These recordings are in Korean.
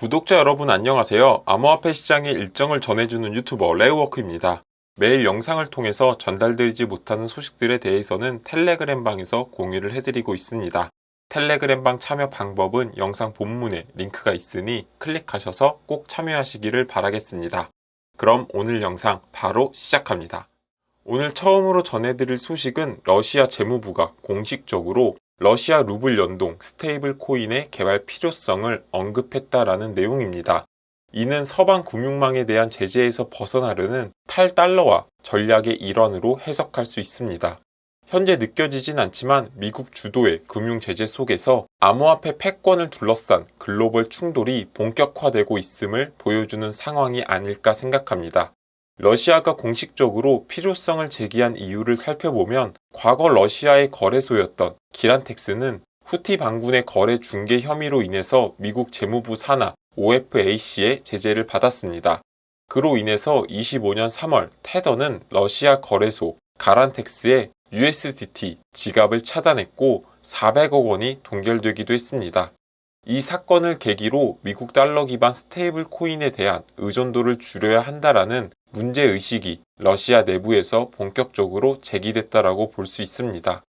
구독자 여러분 안녕하세요. 암호화폐 시장의 일정을 전해주는 유튜버 레우워크입니다. 매일 영상을 통해서 전달되지 못하는 소식들에 대해서는 텔레그램 방에서 공유를 해드리고 있습니다. 텔레그램 방 참여 방법은 영상 본문에 링크가 있으니 클릭하셔서 꼭 참여하시기를 바라겠습니다. 그럼 오늘 영상 바로 시작합니다. 오늘 처음으로 전해드릴 소식은 러시아 재무부가 공식적으로 러시아 루블 연동 스테이블 코인의 개발 필요성을 언급했다라는 내용입니다. 이는 서방 금융망에 대한 제재에서 벗어나려는 탈달러화 전략의 일환으로 해석할 수 있습니다. 현재 느껴지진 않지만 미국 주도의 금융 제재 속에서 암호화폐 패권을 둘러싼 글로벌 충돌이 본격화되고 있음을 보여주는 상황이 아닐까 생각합니다. 러시아가 공식적으로 필요성을 제기한 이유를 살펴보면 과거 러시아의 거래소였던 기란텍스는 후티 반군의 거래 중개 혐의로 인해서 미국 재무부 산하 OFAC의 제재를 받았습니다. 그로 인해서 25년 3월 테더는 러시아 거래소 가란텍스의 USDT 지갑을 차단했고 400억 원이 동결되기도 했습니다. 이 사건을 계기로 미국 달러 기반 스테이블 코인에 대한 의존도를 줄여야 한다라는 문제 의식이 러시아 내부에서 본격적으로 제기됐다라고 볼 수 있습니다.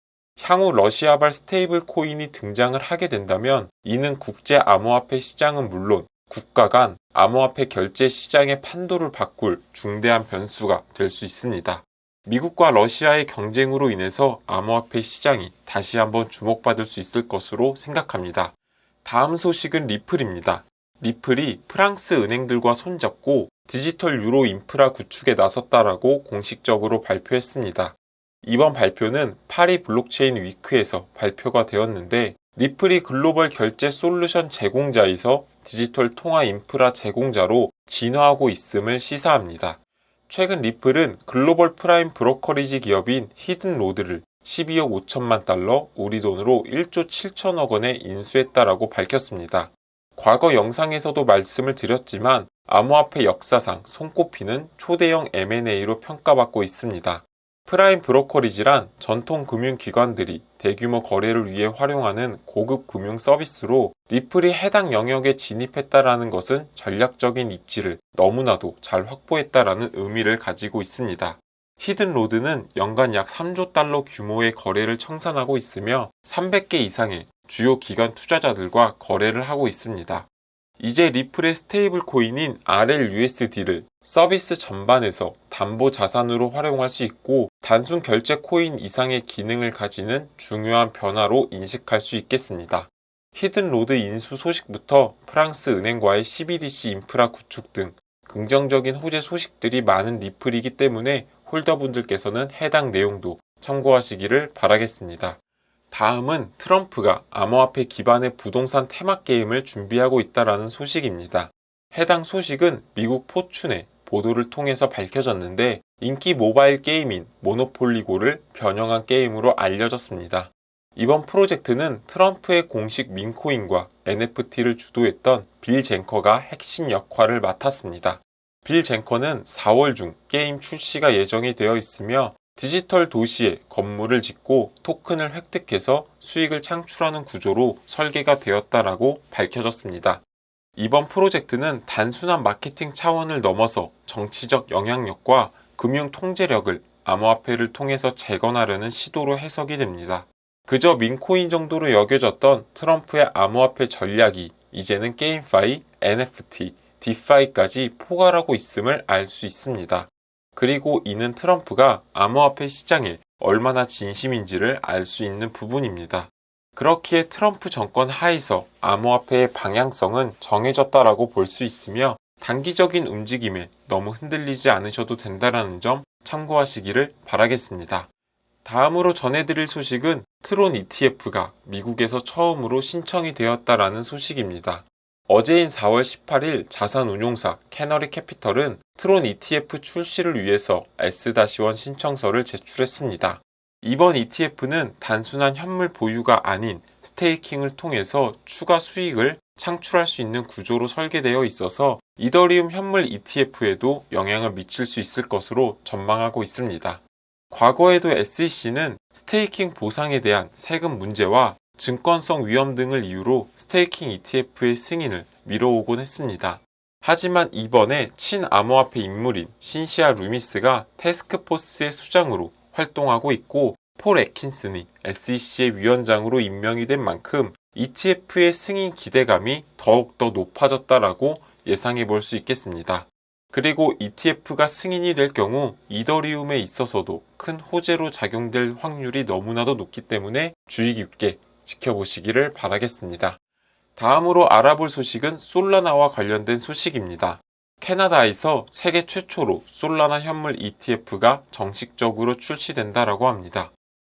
향후 러시아발 스테이블 코인이 등장을 하게 된다면 이는 국제 암호화폐 시장은 물론 국가 간 암호화폐 결제 시장의 판도를 바꿀 중대한 변수가 될 수 있습니다. 미국과 러시아의 경쟁으로 인해서 암호화폐 시장이 다시 한번 주목받을 수 있을 것으로 생각합니다. 다음 소식은 리플입니다. 리플이 프랑스 은행들과 손잡고 디지털 유로 인프라 구축에 나섰다라고 공식적으로 발표했습니다. 이번 발표는 파리 블록체인 위크에서 발표가 되었는데 리플이 글로벌 결제 솔루션 제공자에서 디지털 통화 인프라 제공자로 진화하고 있음을 시사합니다. 최근 리플은 글로벌 프라임 브로커리지 기업인 히든 로드를 12억 5천만 달러, 우리 돈으로 1조 7천억 원에 인수했다라고 밝혔습니다. 과거 영상에서도 말씀을 드렸지만 암호화폐 역사상 손꼽히는 초대형 M&A로 평가받고 있습니다. 프라임 브로커리지란 전통 금융기관들이 대규모 거래를 위해 활용하는 고급 금융 서비스로 리플이 해당 영역에 진입했다라는 것은 전략적인 입지를 너무나도 잘 확보했다라는 의미를 가지고 있습니다. 히든로드는 연간 약 3조 달러 규모의 거래를 청산하고 있으며 300개 이상의 주요 기관 투자자들과 거래를 하고 있습니다. 이제 리플의 스테이블 코인인 RLUSD를 서비스 전반에서 담보 자산으로 활용할 수 있고 단순 결제 코인 이상의 기능을 가지는 중요한 변화로 인식할 수 있겠습니다. 히든로드 인수 소식부터 프랑스 은행과의 CBDC 인프라 구축 등 긍정적인 호재 소식들이 많은 리플이기 때문에 홀더분들께서는 해당 내용도 참고하시기를 바라겠습니다. 다음은 트럼프가 암호화폐 기반의 부동산 테마 게임을 준비하고 있다라는 소식입니다. 해당 소식은 미국 포춘의 보도를 통해서 밝혀졌는데 인기 모바일 게임인 모노폴리고를 변형한 게임으로 알려졌습니다. 이번 프로젝트는 트럼프의 공식 민코인과 NFT를 주도했던 빌 젠커가 핵심 역할을 맡았습니다. 빌 젠커는 4월 중 게임 출시가 예정이 되어 있으며 디지털 도시에 건물을 짓고 토큰을 획득해서 수익을 창출하는 구조로 설계가 되었다라고 밝혀졌습니다. 이번 프로젝트는 단순한 마케팅 차원을 넘어서 정치적 영향력과 금융 통제력을 암호화폐를 통해서 재건하려는 시도로 해석이 됩니다. 그저 민코인 정도로 여겨졌던 트럼프의 암호화폐 전략이 이제는 게임파이, NFT, 디파이까지 포괄하고 있음을 알 수 있습니다. 그리고 이는 트럼프가 암호화폐 시장에 얼마나 진심인지를 알 수 있는 부분입니다. 그렇기에 트럼프 정권 하에서 암호화폐의 방향성은 정해졌다라고 볼 수 있으며 단기적인 움직임에 너무 흔들리지 않으셔도 된다는 점 참고하시기를 바라겠습니다. 다음으로 전해드릴 소식은 트론 ETF가 미국에서 처음으로 신청이 되었다라는 소식입니다. 어제인 4월 18일 자산운용사 캐너리 캐피털은 트론 ETF 출시를 위해서 S-1 신청서를 제출했습니다. 이번 ETF는 단순한 현물 보유가 아닌 스테이킹을 통해서 추가 수익을 창출할 수 있는 구조로 설계되어 있어서 이더리움 현물 ETF에도 영향을 미칠 수 있을 것으로 전망하고 있습니다. 과거에도 SEC는 스테이킹 보상에 대한 세금 문제와 증권성 위험 등을 이유로 스테이킹 ETF의 승인을 밀어오곤 했습니다. 하지만 이번에 친암호화폐 인물인 신시아 루미스가 테스크포스의 수장으로 활동하고 있고 폴 애킨슨이 SEC의 위원장으로 임명이 된 만큼 ETF의 승인 기대감이 더욱더 높아졌다라고 예상해 볼 수 있겠습니다. 그리고 ETF가 승인이 될 경우 이더리움에 있어서도 큰 호재로 작용될 확률이 너무나도 높기 때문에 주의 깊게 지켜보시기를 바라겠습니다. 다음으로 알아볼 소식은 솔라나와 관련된 소식입니다. 캐나다에서 세계 최초로 솔라나 현물 ETF가 정식적으로 출시된다라고 합니다.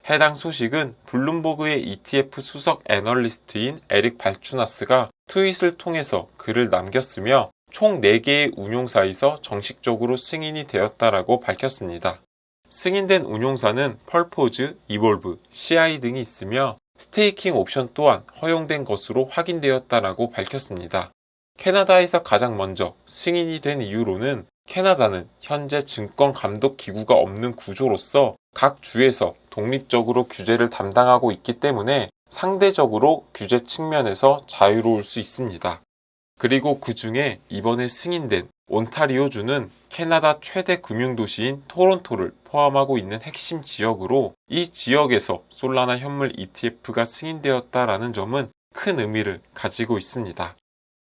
해당 소식은 블룸버그의 ETF 수석 애널리스트인 에릭 발추나스가 트윗을 통해서 글을 남겼으며 총 4개의 운용사에서 정식적으로 승인이 되었다라고 밝혔습니다. 승인된 운용사는 펄포즈, 이볼브, CI 등이 있으며 스테이킹 옵션 또한 허용된 것으로 확인되었다라고 밝혔습니다. 캐나다에서 가장 먼저 승인이 된 이유로는 캐나다는 현재 증권 감독 기구가 없는 구조로서 각 주에서 독립적으로 규제를 담당하고 있기 때문에 상대적으로 규제 측면에서 자유로울 수 있습니다. 그리고 그 중에 이번에 승인된 온타리오주는 캐나다 최대 금융도시인 토론토를 포함하고 있는 핵심 지역으로 이 지역에서 솔라나 현물 ETF가 승인되었다라는 점은 큰 의미를 가지고 있습니다.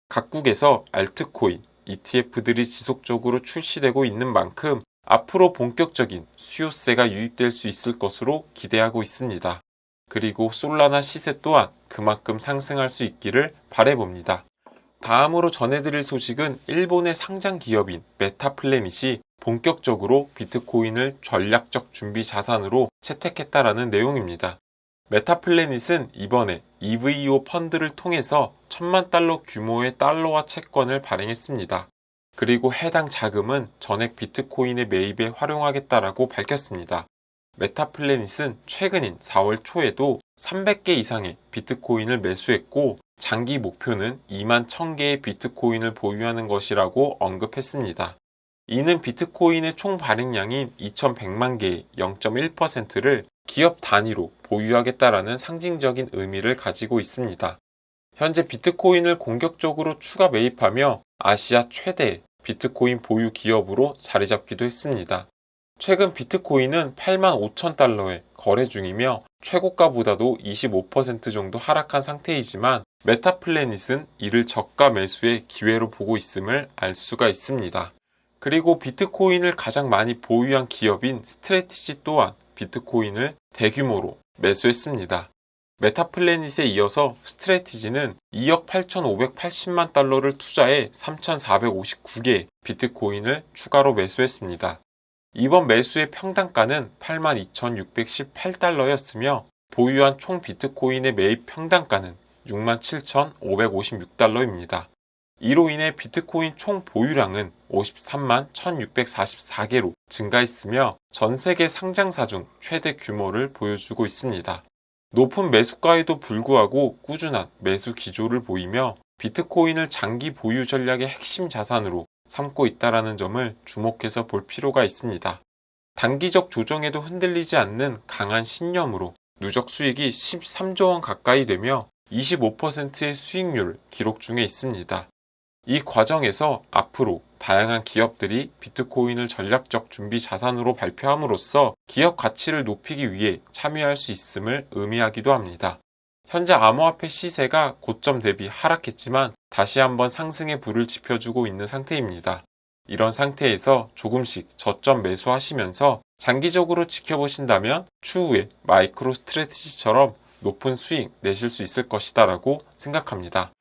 각국에서 알트코인, ETF들이 지속적으로 출시되고 있는 만큼 앞으로 본격적인 수요세가 유입될 수 있을 것으로 기대하고 있습니다. 그리고 솔라나 시세 또한 그만큼 상승할 수 있기를 바래봅니다. 다음으로 전해드릴 소식은 일본의 상장 기업인 메타플래닛이 본격적으로 비트코인을 전략적 준비 자산으로 채택했다라는 내용입니다. 메타플래닛은 이번에 EVO 펀드를 통해서 천만 달러 규모의 달러화 채권을 발행했습니다. 그리고 해당 자금은 전액 비트코인의 매입에 활용하겠다라고 밝혔습니다. 메타플래닛은 최근인 4월 초에도 300개 이상의 비트코인을 매수했고 장기 목표는 2만 1000개의 비트코인을 보유하는 것이라고 언급했습니다. 이는 비트코인의 총 발행량인 2100만 개의 0.1%를 기업 단위로 보유하겠다라는 상징적인 의미를 가지고 있습니다. 현재 비트코인을 공격적으로 추가 매입하며 아시아 최대 비트코인 보유 기업으로 자리 잡기도 했습니다. 최근 비트코인은 8만 5천 달러에 거래 중이며 최고가보다도 25% 정도 하락한 상태이지만 메타플래닛은 이를 저가 매수의 기회로 보고 있음을 알 수가 있습니다. 그리고 비트코인을 가장 많이 보유한 기업인 스트레티지 또한 비트코인을 대규모로 매수했습니다. 메타플래닛에 이어서 스트레티지는 2억 8,580만 달러를 투자해 3,459개 비트코인을 추가로 매수했습니다. 이번 매수의 평단가는 82,618달러였으며 보유한 총 비트코인의 매입 평단가는 67,556달러입니다. 이로 인해 비트코인 총 보유량은 53만 1644개로 증가했으며 전 세계 상장사 중 최대 규모를 보여주고 있습니다. 높은 매수가에도 불구하고 꾸준한 매수 기조를 보이며 비트코인을 장기 보유 전략의 핵심 자산으로 삼고 있다라는 점을 주목해서 볼 필요가 있습니다. 단기적 조정에도 흔들리지 않는 강한 신념으로 누적 수익이 13조 원 가까이 되며 25%의 수익률을 기록 중에 있습니다. 이 과정에서 앞으로 다양한 기업들이 비트코인을 전략적 준비 자산으로 발표함으로써 기업 가치를 높이기 위해 참여할 수 있음을 의미하기도 합니다. 현재 암호화폐 시세가 고점 대비 하락했지만 다시 한번 상승의 불을 지펴주고 있는 상태입니다. 이런 상태에서 조금씩 저점 매수하시면서 장기적으로 지켜보신다면 추후에 마이크로 스트레티지처럼 높은 수익 내실 수 있을 것이다라고 생각합니다.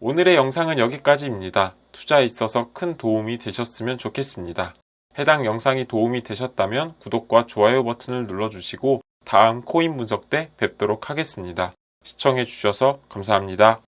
오늘의 영상은 여기까지입니다. 투자에 있어서 큰 도움이 되셨으면 좋겠습니다. 해당 영상이 도움이 되셨다면 구독과 좋아요 버튼을 눌러주시고 다음 코인 분석 때 뵙도록 하겠습니다. 시청해 주셔서 감사합니다.